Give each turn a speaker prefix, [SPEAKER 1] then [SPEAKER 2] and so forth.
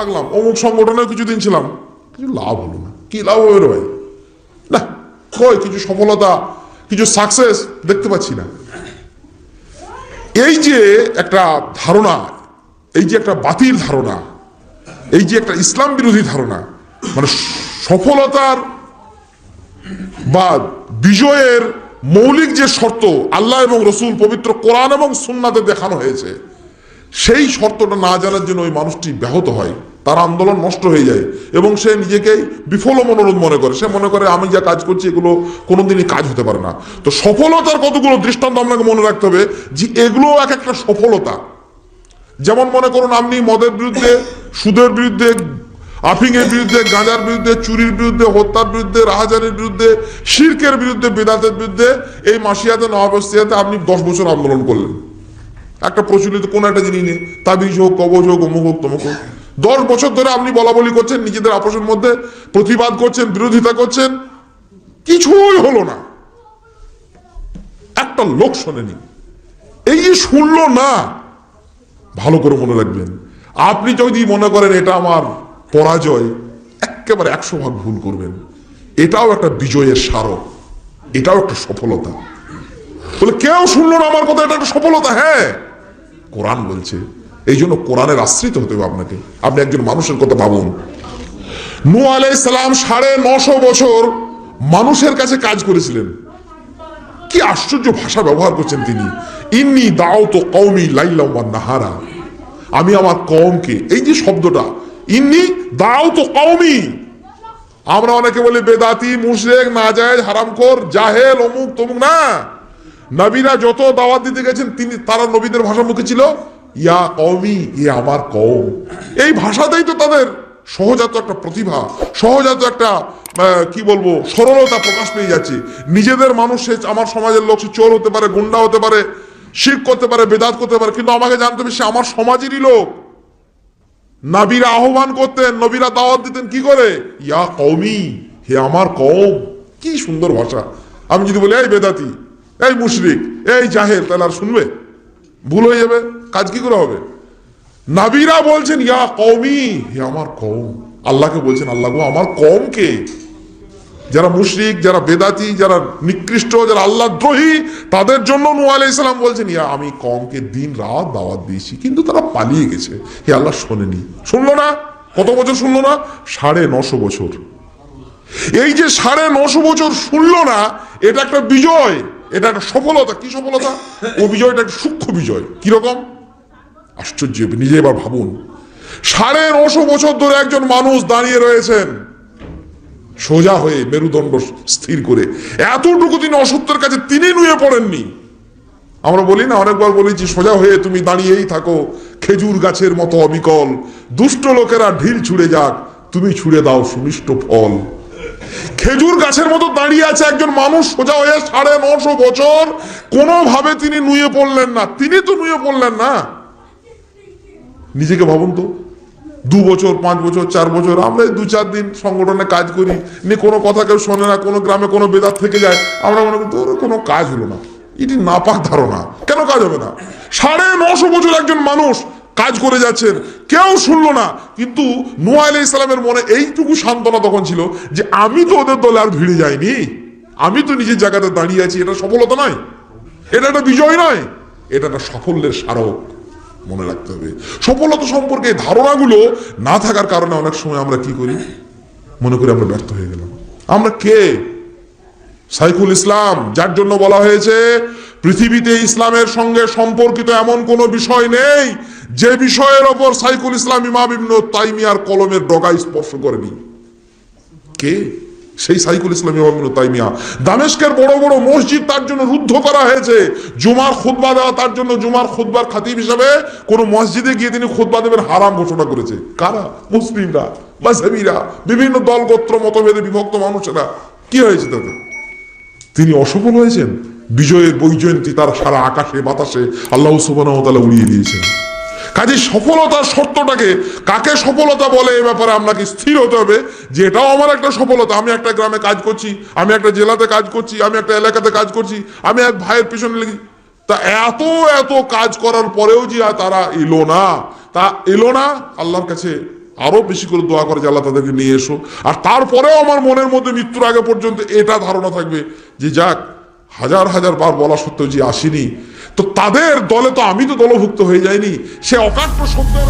[SPEAKER 1] থাকলাম, অমুক সংগঠনেও কিছুদিন ছিলাম। কিছু লাভ হলো না। কি লাভ হবে ভাই? না, কই, কিছু সফলতা, কিছু সাকসেস দেখতে পাচ্ছি না। এই যে একটা ধারণা, এই যে একটা বাতিল ধারণা, এই যে একটা ইসলাম বিরোধী ধারণা মানে সফলতার বা বিজয়ের মৌলিক যে শর্ত আল্লাহ এবং রসুল পবিত্র কোরআন এবং সুন্নাতে দেখানো হয়েছে, সেই শর্তটা না জানার জন্য ওই মানুষটি ব্যাহত হয়। তার আন্দোলন নষ্ট হয়ে যায় এবং সে নিজেকেই বিফল মনোরোধ মনে করে। সে মনে করে, আমি যা কাজ করছি, এগুলো কোনোদিনই কাজ হতে পারে না। তো সফলতার কতগুলো দৃষ্টান্ত আপনাকে মনে রাখতে হবে যে এগুলো এক একটা সফলতা। যেমন মনে করুন, আপনি মদের বিরুদ্ধে, সুদের বিরুদ্ধে, আফিংয়ের বিরুদ্ধে, গাঁজার বিরুদ্ধে, চুরির বিরুদ্ধে, হত্যার বিরুদ্ধে রাহাজারির বিরুদ্ধে, শির্কের বিরুদ্ধে, বেদাতের বিরুদ্ধে, এই মাসিয়াতে নবাবস্তিয়াতে আপনি দশ বছর আন্দোলন করলেন। একটা প্রচলিত কোন একটা জিনিস নিয়ে, তাবিজ হোক, কবজ হোক, অমুক হোক, তমুক হোক। দশ বছর ধরে আপনি বলা বলি করছেন, নিজেদের আপোষের মধ্যে প্রতিবাদ করছেন, বিরোধিতা করছেন, কিছুই হলো না। একটা লোক শোনেনি। এই শুনলো না, ভালো করে মনে রাখবেন। আপনি যদি মনে করেন এটা আমার পরাজয়, একেবারে একশো ভাগ ভুল করবেন। এটাও একটা বিজয়ের স্মারক। এটাও একটা সফলতা। বলে, কেউ শুনলো না আমার কথা, এটা একটা সফলতা হ্যাঁ। কোরআন বলছে এই জন্য কোরআনের আশ্রিত হতে হবে আপনাকে। আপনি একজন মানুষের কথা ভাবুন। নু আলাইসালাম সাড়ে নশো বছর মানুষের কাছে কাজ করেছিলেন। কি আশ্চর্য ভাষা ব্যবহার করছেন তিনি। ইন্নি দাও তো কৌমি লাইলাম নাহারা। আমি আমার কমকে এই যে শব্দটা, ইন্নি দাও তো কৌমি আমরা অনেকে বলি বেদাতি, মুশরেক, নাজায়েজ, হারামখোর, জাহেল, অমুক তমুক না। নবীরা যত দাওয়াত দিতে গেছেন, তিনি, তারা নবীদের ভাষা মুখে ছিল। ইয়া কওমি, এ আমার কওম। এই ভাষাতেই তো তাদের সহজাত একটা প্রতিভা, সহজাত একটা কি বলব, সরলতা প্রকাশ পেয়ে যাচ্ছে। নিজেদের মানুষ সে আমার সমাজের লোক, সে চোর হতে পারে, গুন্ডা হতে পারে শিখ করতে পারে, বেদাত করতে পারে, কিন্তু আমাকে জানতে হবে সে আমার সমাজেরই লোক। নাবিরা আহ্বান করতেন, নবীরা দাওয়াত দিতেন, কি করে? ইয়া কৌমি হে আমার কম কি সুন্দর ভাষা। আমি যদি বলি, এই বেদাতি, এই মুশরিক, এই জাহের তাহলে আর শুনবে? ভুল হয়ে যাবে, কাজ কি করে হবে? নাবিরা বলছেন, ইয়া কৌমি হে আমার কম আল্লাহকে বলছেন, আল্লাহ গো, আমার কম কে যারা মুশরিক, যারা বেদাতি, যারা নিকৃষ্ট, যারা আল্লাহ দ্রোহী, তাদের জন্য নু ইসলাম বলছেন, ইয়া, আমি কমকে দিন রাত দাওয়াত দিয়েছি, কিন্তু তারা পালিয়ে গেছে। হে আল্লাহ, শোনেনি। শুনলো না? কত বছর শুনলো না? সাড়ে নশো বছর। এই যে সাড়ে নশো বছর শুনলো না, এটা একটা বিজয়। এটা একটা সফলতা, কি সফলতা? ও বিজয়টা একটা সূক্ষ্ম বিজয়। কীরকম? আশ্চর্য, নিজে এবার ভাবুন। সাড়ে নশো বছর ধরে একজন মানুষ দাঁড়িয়ে রয়েছেন, সোজা হয়ে মেরুদণ্ড স্থির করে। এতটুকু তিনি অসত্যের কাছে তিনি নুয়ে পড়েননি। আমরা বলি না, অনেকবার বলেছি, সোজা হয়ে তুমি দাঁড়িয়েই থাকো, খেজুর গাছের মতো অবিকল। দুষ্ট লোকেরা ঢিল ছুড়ে যাক, তুমি ছুড়ে দাও সুমিষ্ট ফল। খেজুর গাছের মতো দাঁড়িয়ে আছে একজন মানুষ সোজা হয়ে সাড়ে নশো বছর, কোনোভাবে তিনি নুয়ে পড়লেন না। তিনি তো নুয়ে পড়লেন না। নিজেকে ভাবুন তো, দু বছর, পাঁচ বছর, চার বছর, আমরা দু চার দিন সংগঠনে কাজ করি, নিয়ে কোনো কথা কেউ শোনে না, কোনো গ্রামে কোনো বেদার থেকে যায়, আমরা মনে করি, তোর কোনো কাজ হলো না এটি নাপাক ধারণা, কেন কাজ হবে না? সাড়ে নশো বছর একজন মানুষ কাজ করে যাচ্ছেন। কেউ শুনল না। কিন্তু নোয়া আলী ইসলামের মনে এইটুকু সান্ত্বনা তখন ছিল যে, আমি তো ওদের দলে আর ভিড়ে যাইনি। আমি তো নিজের জায়গাতে দাঁড়িয়ে আছি। এটা সফলতা নয়। এটা একটা বিজয় নয়। এটা একটা সাফল্যের স্মারক মনে রাখতে হবে। সফলতা সম্পর্কে ধারণাগুলো না থাকার কারণে অনেক সময় আমরা কি করি? মনে করি আমরা ব্যর্থ হয়ে গেলাম। আমরা কে? সাইফুল ইসলাম, যার জন্য বলা হয়েছে, পৃথিবীতে ইসলামের সঙ্গে সম্পর্কিত এমন কোনো বিষয় নেই যে বিষয়ের ওপর সাইফুল ইসলাম ইমাম ইবনু তাইমিয়ার কলমের ডগা স্পর্শ করেনি। কে? সেই সাইকুল ইসলাম ইমাম ইবনু তাইমিয়া। দামেস্কের বড় বড় মসজিদ তার জন্য রুদ্ধ করা হয়েছে। জুমার খুতবা দেওয়া তার জন্য জুমার খুতবার খাতিব হিসাবে কোন মসজিদে গিয়ে তিনি খুতবা দেবেন হারাম ঘোষণা করেছে। কারা? মুসলিমরা মাঝহাবিরা বিভিন্ন দল, গোত্র, মতভেদে বিভক্ত মানুষেরা। কি হয়েছে তাদের তিনি অসফল হয়েছেন? বিজয়ের বৈজয়ন্তী তার সারা আকাশে, বাতাসে আল্লাহ সুবাহ উড়িয়ে দিয়েছেন। কাজে সফলতার শর্তটাকে কাকে সফলতা বলে এ ব্যাপারে আপনাকে স্থির হতে হবে, যে এটাও আমার একটা সফলতা, আমি একটা গ্রামে কাজ করছি, আমি একটা জেলাতে কাজ করছি, আমি একটা এলাকাতে কাজ করছি, আমি এক ভাইয়ের পিছনে লেগে তা এত এত কাজ করার পরেও যে তারা এলো না, তা এলো না, আল্লাহর কাছে আরও বেশি করে দোয়া করে জ্বালা তাদেরকে নিয়ে এসো। আর তারপরেও আমার মনের মধ্যে মৃত্যুর আগে পর্যন্ত এটা ধারণা থাকবে যে যাক, হাজার হাজার বার বলা সত্ত্বেও যে আসেনি তো তাদের দলে তো আমি তো দলভুক্ত হয়ে যাইনি। সে অকাট্য শব্দের